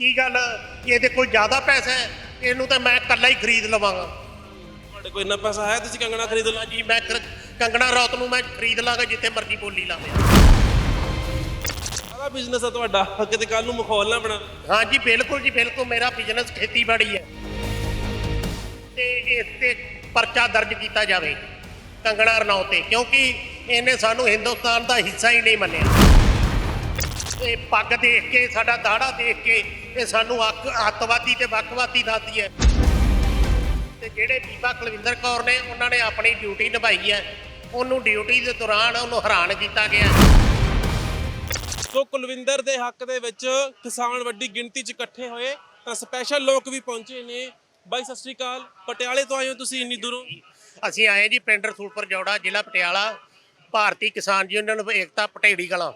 ਕੀ ਗੱਲ? ਇਹਦੇ ਕੋਲ ਜ਼ਿਆਦਾ ਪੈਸਾ ਹੈ ਇਹਨੂੰ ਤਾਂ ਮੈਂ ਇਕੱਲਾ ਹੀ ਖਰੀਦ ਲਵਾਂਗਾ। ਤੁਹਾਡੇ ਕੋਲ ਇੰਨਾ ਪੈਸਾ ਹੈ ਤੁਸੀਂ ਕੰਗਣਾ ਖਰੀਦ ਲਓ। ਜੀ ਮੈਂ ਕਰ- ਕੰਗਣਾ ਰੌਤ ਨੂੰ ਮੈਂ ਖਰੀਦ ਲਾਂਗਾ ਜਿੱਥੇ ਮਰਜ਼ੀ ਬੋਲੀ ਲਾਵੇ। ਸਾਰਾ ਬਿਜ਼ਨਸ ਹੈ ਤੁਹਾਡਾ ਕਿਤੇ ਕੱਲ ਨੂੰ ਮਖੌਲ ਨਾ ਬਣਾ। ਹਾਂਜੀ ਬਿਲਕੁਲ ਜੀ ਬਿਲਕੁਲ ਮੇਰਾ ਬਿਜ਼ਨਸ ਖੇਤੀਬਾੜੀ ਹੈ। ਤੇ ਇਸ ਤੇ ਪਰਚਾ ਦਰਜ ਕੀਤਾ ਜਾਵੇ ਕੰਗਣਾ ਰਣੌਤ ਤੇ ਕਿਉਂਕਿ ਇਹਨੇ ਸਾਨੂੰ ਹਿੰਦੁਸਤਾਨ ਦਾ ਹਿੱਸਾ ਹੀ ਨਹੀਂ ਮੰਨਿਆ। ਇਹ ਪੱਗ ਦੇਖ ਕੇ ਸਾਡਾ ਦਾੜਾ ਦੇਖ ਕੇ ਇਹ ਸਾਨੂੰ ਅੱਕ ਅੱਤਵਾਦੀ ਤੇ ਵੱਖਵਾਦੀ ਦੱਸਦੀ ਹੈ। ਤੇ ਜਿਹੜੇ ਬੀਬਾ ਕੁਲਵਿੰਦਰ ਕੌਰ ਨੇ ਉਹਨਾਂ ਨੇ ਆਪਣੀ ਡਿਊਟੀ ਨਿਭਾਈ ਹੈ। ਉਹਨੂੰ ਡਿਊਟੀ ਦੇ ਦੌਰਾਨ ਉਹਨੂੰ ਹੈਰਾਨ ਕੀਤਾ ਗਿਆ। ਸੋ ਕੁਲਵਿੰਦਰ ਦੇ ਹੱਕ ਦੇ ਵਿੱਚ ਕਿਸਾਨ ਵੱਡੀ ਗਿਣਤੀ 'ਚ ਇਕੱਠੇ ਹੋਏ ਤਾਂ ਸਪੈਸ਼ਲ ਲੋਕ ਵੀ ਪਹੁੰਚੇ ਨੇ। ਬਾਈ ਸਤਿ ਸ਼੍ਰੀ ਅਕਾਲ। ਪਟਿਆਲੇ ਤੋਂ ਆਏ ਹੋ ਤੁਸੀਂ ਇੰਨੀ ਦੂਰੋਂ? ਅਸੀਂ ਆਏ ਜੀ ਪਿੰਡ ਰਸੂਲਪੁਰ ਜੌੜਾ ਜ਼ਿਲ੍ਹਾ ਪਟਿਆਲਾ। ਭਾਰਤੀ ਕਿਸਾਨ ਯੂਨੀਅਨ ਏਕਤਾ ਪਟੇੜੀ ਕਲਾਂ।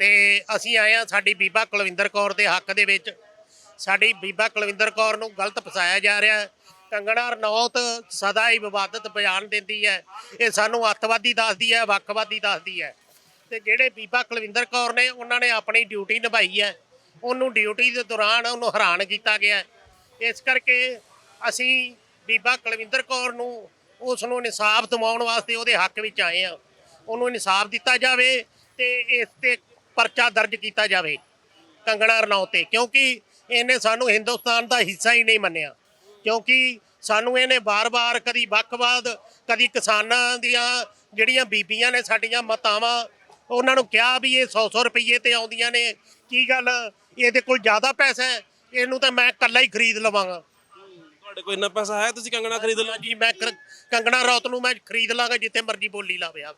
ਤੇ ਅਸੀਂ ਆਏ ਆ ਸਾਡੀ ਬੀਬਾ ਕੁਲਵਿੰਦਰ ਕੌਰ ਦੇ ਹੱਕ ਦੇ ਵਿੱਚ। ਸਾਡੀ ਬੀਬਾ ਕੁਲਵਿੰਦਰ ਕੌਰ ਨੂੰ ਗਲਤ ਫਸਾਇਆ ਜਾ ਰਿਹਾ ਕੰਗਣਾ ਰਣੌਤ ਸਦਾ ਹੀ ਵਿਵਾਦਤ ਬਿਆਨ ਦਿੰਦੀ ਹੈ। ਇਹ ਸਾਨੂੰ ਅੱਤਵਾਦੀ ਦੱਸਦੀ ਹੈ, ਵੱਖਵਾਦੀ ਦੱਸਦੀ ਹੈ। ਤੇ ਜਿਹੜੇ ਬੀਬਾ ਕੁਲਵਿੰਦਰ ਕੌਰ ਨੇ, ਉਹਨਾਂ ਨੇ ਆਪਣੀ ਡਿਊਟੀ ਨਿਭਾਈ ਹੈ। ਉਹਨੂੰ ਡਿਊਟੀ ਦੇ ਦੌਰਾਨ ਉਹਨੂੰ ਹੈਰਾਨ ਕੀਤਾ ਗਿਆ ਇਸ ਕਰਕੇ ਅਸੀਂ ਬੀਬਾ ਕੁਲਵਿੰਦਰ ਕੌਰ ਨੂੰ ਉਸ ਨੂੰ ਇਨਸਾਫ ਦਿਵਾਉਣ ਵਾਸਤੇ ਉਹਦੇ ਹੱਕ ਵਿੱਚ ਆਏ ਆ ਉਹਨੂੰ ਇਨਸਾਫ ਦਿੱਤਾ ਜਾਵੇ ਤੇ ਇਸ ਤੇ ਪਰਚਾ ਦਰਜ ਕੀਤਾ ਜਾਵੇ ਕੰਗਣਾ ਰਣੌਤ ਤੇ ਕਿਉਂਕਿ ਇਹਨੇ ਸਾਨੂੰ ਹਿੰਦੁਸਤਾਨ ਦਾ ਹਿੱਸਾ ਹੀ ਨਹੀਂ ਮੰਨਿਆ। ਕਿਉਂਕਿ ਸਾਨੂੰ ਇਹਨੇ ਬਾਰ-ਬਾਰ ਕਦੀ ਵੱਖਵਾਦ ਕਦੀ ਕਿਸਾਨਾਂ ਦੀਆਂ ਜਿਹੜੀਆਂ ਬੀਬੀਆਂ ਨੇ ਸਾਡੀਆਂ ਮਾਤਾਵਾਂ ਉਹਨਾਂ ਨੂੰ ਕਿਹਾ ਵੀ ਇਹ 100-100 ਰੁਪਏ ਤੇ ਆਉਂਦੀਆਂ ਨੇ। ਕੀ ਗੱਲ? ਇਹਦੇ ਕੋਲ ਜ਼ਿਆਦਾ ਪੈਸਾ ਹੈ ਇਹਨੂੰ ਤਾਂ ਮੈਂ ਇਕੱਲਾ ਹੀ ਖਰੀਦ ਲਵਾਂਗਾ। ਤੁਹਾਡੇ ਕੋਲ ਇੰਨਾ ਪੈਸਾ ਹੈ ਤੁਸੀਂ ਕੰਗਣਾ ਖਰੀਦ ਲਓ। ਜੀ ਮੈਂ ਕੰਗਣਾ ਰੌਤ ਨੂੰ ਮੈਂ ਖਰੀਦ ਲਾਂਗਾ ਜਿੱਥੇ ਮਰਜ਼ੀ ਬੋਲੀ ਲਾਵੇ ਆਪ।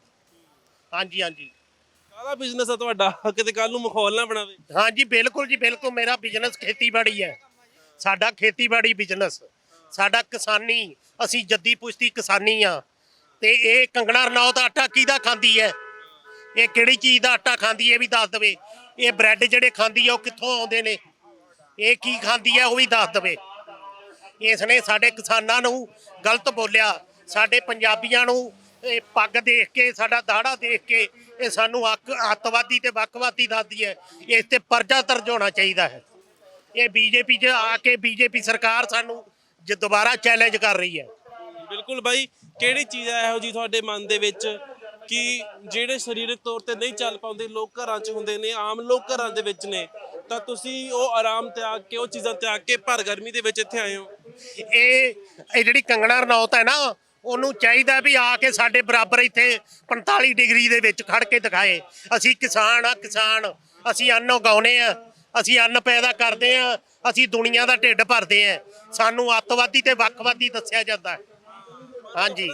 ਹਾਂਜੀ ਹਾਂਜੀ। ਸਾਰਾ ਬਿਜ਼ਨਸ ਹੈ ਤੁਹਾਡਾ, ਕਿਤੇ ਕੱਲ ਨੂੰ ਮਖੌਲ ਨਾ ਬਣਾਵੇ। ਹਾਂਜੀ, ਬਿਲਕੁਲ ਜੀ, ਬਿਲਕੁਲ, ਮੇਰਾ ਬਿਜ਼ਨਸ ਖੇਤੀਬਾੜੀ ਹੈ। ਸਾਡਾ ਖੇਤੀਬਾੜੀ ਬਿਜ਼ਨਸ ਸਾਡਾ ਕਿਸਾਨੀ, ਅਸੀਂ ਜੱਦੀ ਪੁਸ਼ਤੀ ਕਿਸਾਨੀ ਆ। ਤੇ ਇਹ ਕੰਗਣਾ ਰਣੌਤ ਆਟਾ ਕਿਹਦਾ ਖਾਂਦੀ ਹੈ? ਇਹ ਕਿਹੜੀ ਚੀਜ਼ ਦਾ ਆਟਾ ਖਾਂਦੀ ਹੈ, ਇਹ ਵੀ ਦੱਸ ਦਵੇ। ਇਹ ਬ੍ਰੈਡ ਜਿਹੜੇ ਖਾਂਦੀ ਆ, ਉਹ ਕਿੱਥੋਂ ਆਉਂਦੇ ਨੇ? ਇਹ ਕੀ ਖਾਂਦੀ ਹੈ, ਉਹ ਵੀ ਦੱਸ ਦਵੇ। ਇਸ ਨੇ ਸਾਡੇ ਕਿਸਾਨਾਂ ਨੂੰ ਗਲਤ ਬੋਲਿਆ, ਸਾਡੇ ਪੰਜਾਬੀਆਂ ਨੂੰ ਇਹ ਪੱਗ ਦੇਖ ਕੇ ਸਾਡਾ ਦਾੜਾ ਦੇਖ ਕੇ ਇਹ ਸਾਨੂੰ ਅੱਕ ਅੱਤਵਾਦੀ ਤੇ ਵੱਖਵਾਦੀ ਦੱਸਦੀ ਹੈ ਇਸ ਤੇ ਪਰਜਾ ਦਰਜ ਹੋਣਾ ਚਾਹੀਦਾ ਹੈ। ਇਹ ਬੀਜੇਪੀ 'ਚ ਆ ਕੇ ਬੀਜੇਪੀ ਸਰਕਾਰ ਸਾਨੂੰ ਜ ਦੁਬਾਰਾ ਚੈਲੰਜ ਕਰ ਰਹੀ ਹੈ। ਬਿਲਕੁਲ ਬਾਈ ਕਿਹੜੀ ਚੀਜ਼ ਹੈ ਇਹੋ ਜੀ ਤੁਹਾਡੇ ਮਨ ਦੇ ਵਿੱਚ ਕਿ ਜਿਹੜੇ ਸਰੀਰਕ ਤੌਰ ਤੇ ਨਹੀਂ ਚੱਲ ਪਾਉਂਦੇ ਲੋਕ ਘਰਾਂ 'ਚ ਹੁੰਦੇ ਨੇ ਆਮ ਲੋਕ ਘਰਾਂ ਦੇ ਵਿੱਚ ਨੇ ਤਾਂ ਤੁਸੀਂ ਉਹ ਆਰਾਮ ਤਿਆਗ ਕੇ ਉਹ ਚੀਜ਼ਾਂ ਤਿਆਗ ਕੇ ਭਰ ਗਰਮੀ ਦੇ ਵਿੱਚ ਇੱਥੇ ਆਏ ਹੋ? ਇਹ ਇਹ ਜਿਹੜੀ ਕੰਗਣਾ ਰਣੌਤ ਹੈ ਨਾ ਉਹਨੂੰ ਚਾਹੀਦਾ ਵੀ ਆ ਕੇ ਸਾਡੇ ਬਰਾਬਰ ਇੱਥੇ 45 ਡਿਗਰੀ ਦੇ ਵਿੱਚ ਖੜ ਕੇ ਦਿਖਾਏ। ਅਸੀਂ ਕਿਸਾਨ ਆ, ਕਿਸਾਨ। ਅਸੀਂ ਅੰਨ ਉਗਾਉਨੇ ਆ। ਅਸੀਂ ਅੰਨ ਪੈਦਾ ਕਰਦੇ ਆ। ਅਸੀਂ ਦੁਨੀਆ ਦਾ ਢਿੱਡ ਭਰਦੇ ਆ। ਸਾਨੂੰ ਅੱਤਵਾਦੀ ਤੇ ਵੱਖਵਾਦੀ ਦੱਸਿਆ ਜਾਂਦਾ। ਹਾਂਜੀ।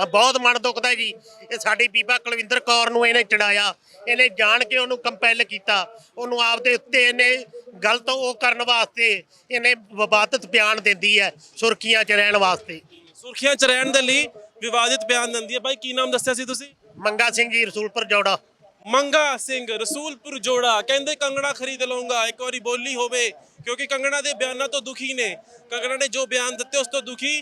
ਆ ਬਹੁਤ ਮਨ ਦੁਖਦਾ ਜੀ। ਇਹ ਸਾਡੀ ਬੀਬਾ ਕੁਲਵਿੰਦਰ ਕੌਰ ਨੂੰ ਇਹਨੇ ਚੜਾਇਆ। ਇਹਨੇ ਜਾਣ ਕੇ ਉਹਨੂੰ ਕੰਪੈਲ ਕੀਤਾ। ਉਹਨੂੰ ਆਪਦੇ ਉੱਤੇ ਇਹਨੇ ਗਲਤ ਉਹ ਕਰਨ ਵਾਸਤੇ ਇਹਨੇ ਵਿਵਾਦਤ ਬਿਆਨ ਦਿੰਦੀ ਹੈ ਸੁਰਖੀਆਂ 'ਚ ਰਹਿਣ ਵਾਸਤੇ। ਸੁਰਖੀਆਂ 'ਚ ਰਹਿਣ ਦੇ ਲਈ ਵਿਵਾਦਿਤ ਬਿਆਨ ਦਿੰਦੀ ਹੈ। ਬਾਈ ਕੀ ਨਾਮ ਦੱਸਿਆ ਸੀ ਤੁਸੀਂ? ਮੰਗਾ ਸਿੰਘ ਜੀ ਰਸੂਲਪੁਰ ਜੌੜਾ। ਮੰਗਾ ਸਿੰਘ ਰਸੂਲਪੁਰ ਜੋੜਾ। ਕਹਿੰਦੇ ਕੰਗਣਾ ਖਰੀਦ ਲਵਾਂਗਾ ਇੱਕ ਵਾਰੀ ਬੋਲੀ ਹੋਵੇ ਕਿਉਂਕਿ ਕੰਗਣਾ ਦੇ ਬਿਆਨਾਂ ਤੋਂ ਦੁਖੀ ਨੇ। ਕੰਗਣਾ ਨੇ ਜੋ ਬਿਆਨ ਦਿੱਤੇ ਉਸ ਤੋਂ ਦੁਖੀ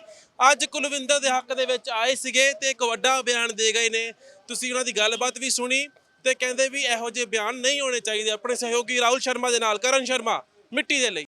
ਅੱਜ ਕੁਲਵਿੰਦਰ ਦੇ ਹੱਕ ਦੇ ਵਿੱਚ ਆਏ ਸੀਗੇ ਤੇ ਇੱਕ ਵੱਡਾ ਬਿਆਨ ਦੇ ਗਏ ਨੇ। ਤੁਸੀਂ ਉਹਨਾਂ ਦੀ ਗੱਲਬਾਤ ਵੀ ਸੁਣੀ ਤੇ ਕਹਿੰਦੇ ਵੀ ਇਹੋ ਜਿਹੇ ਬਿਆਨ ਨਹੀਂ ਹੋਣੇ ਚਾਹੀਦੇ। ਆਪਣੇ ਸਹਿਯੋਗੀ ਰਾਹੁਲ ਸ਼ਰਮਾ ਦੇ ਨਾਲ। ਕਰਨ ਸ਼ਰਮਾ ਮਿੱਟੀ ਦੇ ਲਈ।